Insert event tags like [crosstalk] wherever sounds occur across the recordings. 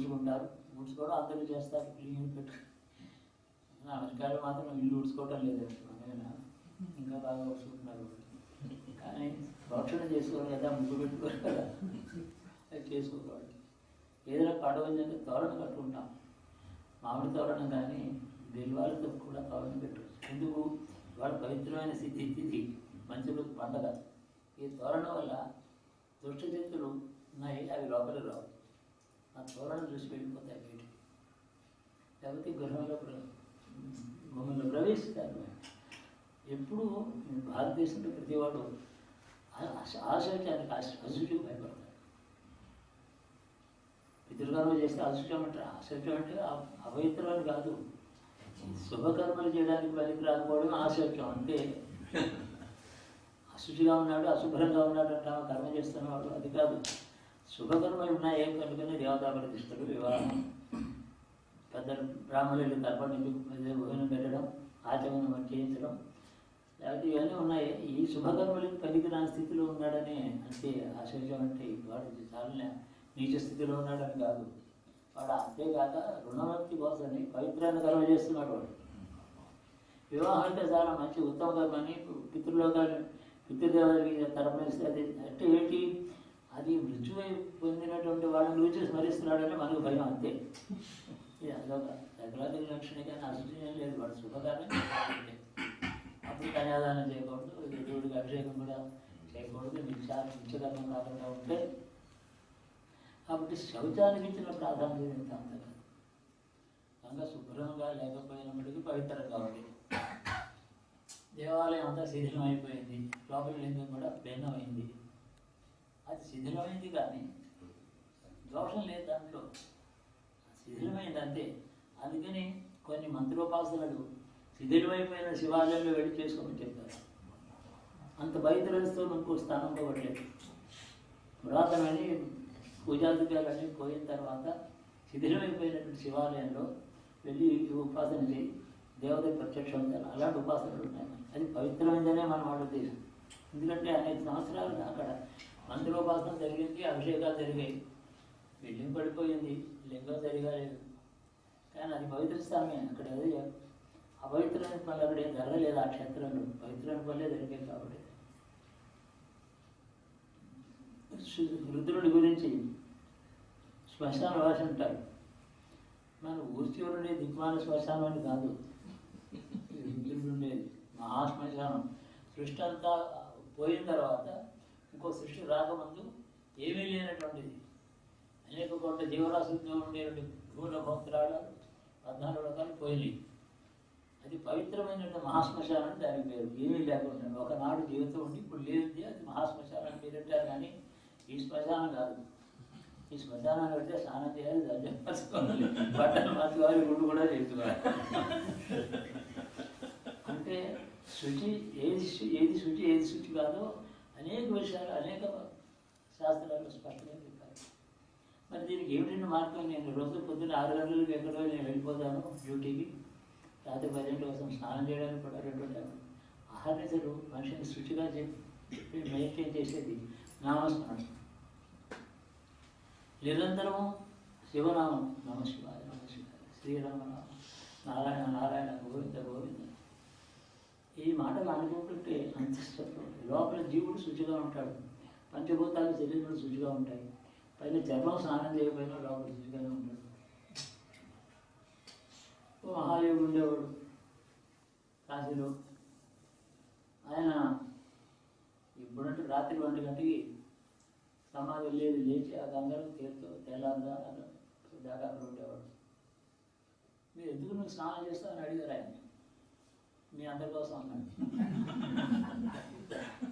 ఊడ్చుకుంటారు ఊడ్చుకోవడం అందరూ చేస్తారు. క్లీన్ పెట్టుకుని అమెరికాలో మాత్రం ఇల్లు ఊడ్చుకోవటం లేదు మనమేనా ఇంకా బాగా ఊడ్చుకుంటున్నారు. కానీ భక్షణం చేసుకోవాలి కదా ముగ్గు పెట్టుకోవాలి కదా అది చేసుకోవాలి ఏదైనా పడవలంటే తోరణ కట్టుకుంటాం. మామిడి తోరణం కానీ బిల్వాలతో కూడా తోరణం పెట్టవచ్చు. ఎందుకు? వాళ్ళ పవిత్రమైన స్థితి తిథి మంచి రోజు పండగ. ఈ తోరణం వల్ల దుష్ట ఉన్నాయి అవి లోపలికి రావు. ఆ తోరణం చూసి వెళ్ళిపోతాయి బయటికి. లేకపోతే గృహంలో భూమిలో ప్రవేశిస్తారు ఎప్పుడు భారతదేశంలో ప్రతివాడు ఆశయానికి అశుచికి భయపడతాడు. పితృకర్మ చేస్తే అశుచం అంటే అశుచం అంటే అపవిత్రాలు కాదు. శుభకర్మలు చేయడానికి పనికి రాకపోవడం ఆశయం అంతే [laughs] అశుచిగా ఉన్నాడు అశుభ్రంగా ఉన్నాడు అంటావా కర్మ చేస్తున్నవాడు అది కాదు. శుభకర్మలు ఉన్నాయి కనుకనే దేవతా వివాహం. పెద్ద బ్రాహ్మణులు తర్పణించి భోజనం పెట్టడం ఆచమనం చేయించడం లేకపోతే ఇవన్నీ ఉన్నాయి. ఈ శుభకర్మలకు పనికిరాని స్థితిలో ఉన్నాడని అంటే ఆశ్చర్యం అంటే వాడు చాలా నీచ స్థితిలో ఉన్నాడని కాదు. వాడు అంతేకాక రుణముక్తి కోసమని పవిత్రాన్ని కర్మ చేస్తున్నాడు వాడు. వివాహం అంటే చాలా మంచి ఉత్తమ కర్మని పితృలోకాలు పితృదేవతలకి తరపనిస్తే అది అంటే ఏంటి? అది మృత్యువై పొందినటువంటి వాళ్ళని గురించి స్మరిస్తున్నాడని మనకు భయం అంతే. ఇది అదొక సైకలాజికల్ లక్షణం కానీ అసలు లేదు. వాడు శుభకార్యం. అప్పుడు కన్యాదానం చేయకూడదు దేవుడికి అభిషేకం కూడా చేయకూడదు. నిత్యాలు నిత్యకర్మం కాకుండా ఉంటే. కాబట్టి శౌచానికి ఇచ్చిన ప్రాధాన్యత ఎంత అంత కాదు. కనుక శుభ్రంగా లేకపోయినప్పటికీ పవిత్రంగా ఉంది దేవాలయం అంతా శిథిలం అయిపోయింది. లోపల లింగం కూడా భిన్నమైంది. అది శిథిలమైంది కానీ దోషం లేదు దాంట్లో. శిథిలమైంది అంతే అందుకని కొన్ని మంత్రోపాసనలు శిథిలమైపోయిన శివాలయంలో వెళ్ళి చేసుకోమని చెప్పారు. అంత పవిత్రతతో ఇంకో స్థానం పోవట్లేదు పురాతనమని పూజాధికారులన్నీ పోయిన తర్వాత శిథిలమైపోయినటువంటి శివాలయంలో వెళ్ళి ఉపాసన చేయి దేవత ప్రత్యక్షం అలాంటి ఉపాసనలు ఉన్నాయి. అది పవిత్రమైందనే మనం వాళ్ళ ఉద్దేశం. ఎందుకంటే అనేక సంవత్సరాలు అక్కడ మంత్రోపాసన జరిగింది అభిషేకాలు జరిగాయి. బిల్డింగ్ పడిపోయింది లింగం జరగలేదు. కానీ అది పవిత్ర స్థానమే అక్కడ ఏదో అపవిత్రమైన పనులు అక్కడ ఏం జరగలేదు ఆ క్షేత్రంలో. పవిత్రమైన పనులే జరిగాయి కాబట్టి. రుద్రుడి గురించి శ్మశాన భాష ఉంటారు. మన ఊరి దిగ్మాన శ్మశానం అని కాదు. రుద్రుడు ఉండేది మహాశ్మశానం. సృష్టి అంతా పోయిన తర్వాత ఇంకో సృష్టి రాకముందు ఏమీ లేనటువంటిది. అనేక కోట్ల జీవరాశులతో ఉండేటువంటి భూలోకోత్తరాలు పద్నాలుగు రకాలు పోయినాయి. అది పవిత్రమైనటువంటి మహాశ్మశానం అని దాని పేరు. ఏమీ లేకుండా ఒకనాడు జీవితం ఉండి ఇప్పుడు లేదు అది మహాశ్మశానం పేరు కానీ ఈ శ్మశానం కాదు. ఈ శ్మశానాన్ని పెడితే స్నానం చేయాలి దర్జం పరచుకోవాలి బట్టలు మార్చుకోవాలి గుండు కూడా చేసుకోవాలి అంటే శుచి ఏది ఏది శుచి ఏది శుచి కాదో అనేక విషయాలు అనేక శాస్త్రాలు స్పష్టంగా చెప్పారు. మరి దీనికి ఏమిటంటే మార్గం? నేను రోజు పొద్దున్న ఆరు గంటలకు ఎక్కడో నేను వెళ్ళిపోతాను డ్యూటీకి. రాత్రి పదింటి కోసం స్నానం చేయడానికి కూడా రెండు ఉంటాను ఆహారసలు మనిషిని శుచిగా చెప్పి మెయింటైన్ చేసేది నామస్మరణ. నిరంతరము శివనామం. నమ శివాయ నమ శివాయ నారాయణ నారాయణ గోవింద గోవింద. ఈ మాటలు అనుకుంటుంటే అంత లోపల జీవుడు శుచిగా ఉంటాడు. పంచభూతాలు శరీరంలో శుచిగా ఉంటాయి. పైన చర్మం స్నానం చేయకపోయినా లోపల శుచిగానే ఉంటాడు. ఓ ఉండేవాడు కాశీలో. ఆయన ఇప్పుడంటే రాత్రి ఒంటి గంటకి సమాధి లేదు లేచి ఆ గంగలో తీరుతూ తెల్లారుదా దాకా ఉండేవాడు మీరు ఎందుకు నువ్వు స్నానం చేస్తావని అడిగారు ఆయన. మీ అందరి కోసం అన్నాడు.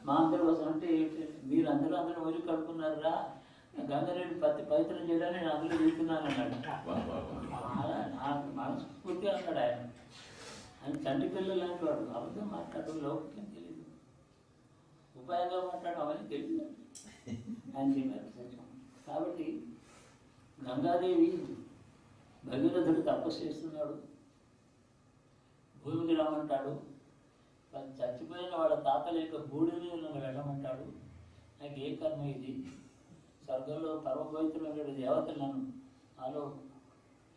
మా అందరి కోసం అంటే ఏంటి? మీరు అందరూ అందరూ వదిలి కడుకున్నారా గంగారెడ్డి పత్తి పవిత్రం చేయడానికి నేను అందరూ చూస్తున్నాను అన్నాడు. నాకు మనస్ఫూర్తిగా అన్నాడు ఆయన. ఆయన చంటి పిల్లలు లాంటి వాడు. అబద్ధం మాట్లాడడం లోపలికి తెలియదు ఉపాయంగా మాట్లాడడం అవన్నీ తెలియదు ఆయన సత్యం. కాబట్టి గంగాదేవి భగీరథుడు తపస్సు చేస్తున్నాడు. భూమికి రమ్మంటాడు. చచ్చిపోయిన వాళ్ళ తాత లేక బూడిని మీద వెళ్ళమంటాడు. నాకు ఏ కర్మ ఇది? స్వర్గంలో పరమ దేవతలు నన్ను నాలో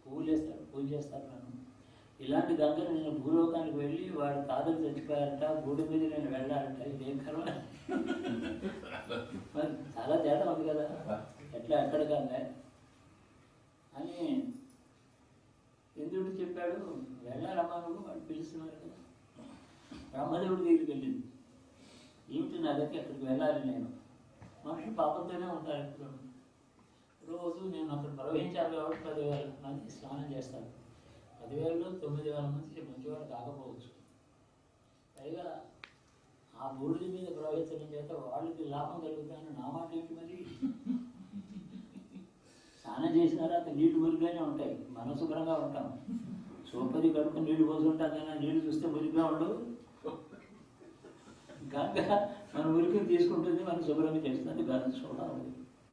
పూలు వేస్తాడు పూజ చేస్తాడు నన్ను. ఇలాంటి గంగ నేను భూలోకానికి వెళ్ళి వాడు తాతలు చచ్చిపోయారంట గూడి మీద నేను వెళ్ళాలంట. ఇదేం కర్మ. మరి చాలా తేడా ఉంది కదా. ఎట్లా ఎక్కడ గంగ అని ఎందుకు చెప్పాడు. వెళ్ళాలమ్మా నువ్వు వాడు పిలుస్తున్నారు కదా. బ్రహ్మదేవుడి దగ్గరికి వెళ్ళింది. ఏమిటి నా దగ్గర అక్కడికి వెళ్ళాలి నేను? మనిషి పాపంతోనే ఉంటారు ఎప్పుడు రోజు నేను అక్కడ ప్రవహించాలి కాబట్టి పదివేల మంది స్నానం చేస్తాను. పదివేలలో తొమ్మిది వేల మంది మంచివాడు కాకపోవచ్చు. పైగా ఆ బూడిద మీద ప్రవహించడం చేత వాళ్ళకి లాభం కలుగుతాను నా మాట ఏంటి మరి? స్నానం చేసిన తర్వాత నీళ్ళు మురిగానే ఉంటాయి. మనం శుభ్రంగా ఉంటాం. సోపది కడుపు నీళ్ళు పోసుకుంటాం కానీ నీళ్ళు నీళ్ళు చూస్తే మురిగ్గా ఉండవు. గంగ మన ఉరికి తీసుకుంటుంది మనం శుభ్రంగా చేస్తుంది గంగ చూడాలి